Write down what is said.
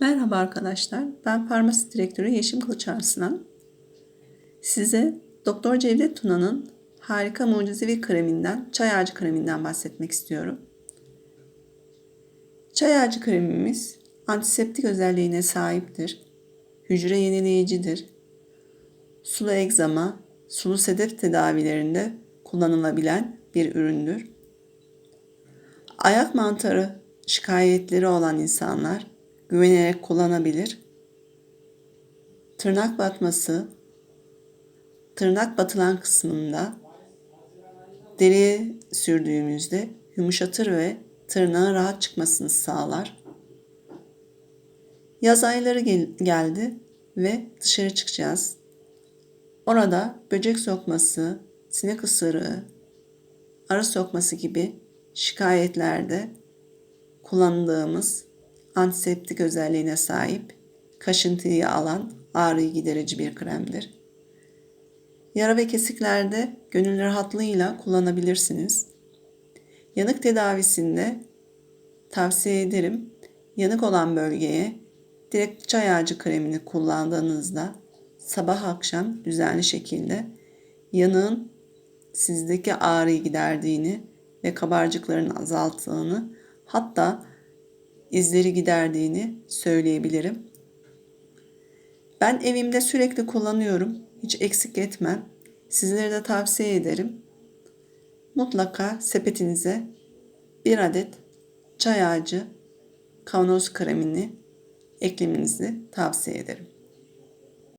Merhaba arkadaşlar. Ben farmasi direktörü Yeşim Kılıç Arslan. Size Doktor Cevdet Tuna'nın harika mucizevi kreminden, çay ağacı kreminden bahsetmek istiyorum. Çay ağacı kremimiz antiseptik özelliğine sahiptir. Hücre yenileyicidir. Sulu egzama, sulu sedef tedavilerinde kullanılabilen bir üründür. Ayak mantarı şikayetleri olan insanlar güvenerek kullanabilir. Tırnak batması, tırnak batılan kısmında deriye sürdüğümüzde yumuşatır ve tırnağın rahat çıkmasını sağlar. Yaz ayları gel- geldi ve dışarı çıkacağız. Orada böcek sokması, sinek ısırığı, arı sokması gibi şikayetlerde kullandığımız antiseptik özelliğine sahip, kaşıntıyı alan ağrıyı giderici bir kremdir. Yara ve kesiklerde gönül rahatlığıyla kullanabilirsiniz. Yanık tedavisinde tavsiye ederim. Yanık olan bölgeye direkt çay ağacı kremini kullandığınızda sabah akşam düzenli şekilde yanığın sizdeki ağrıyı giderdiğini ve kabarcıkların azalttığını hatta izleri giderdiğini söyleyebilirim. Ben evimde sürekli kullanıyorum. Hiç eksik etmem. Sizlere de tavsiye ederim. Mutlaka sepetinize bir adet çay ağacı kavanoz kremini eklemenizi tavsiye ederim.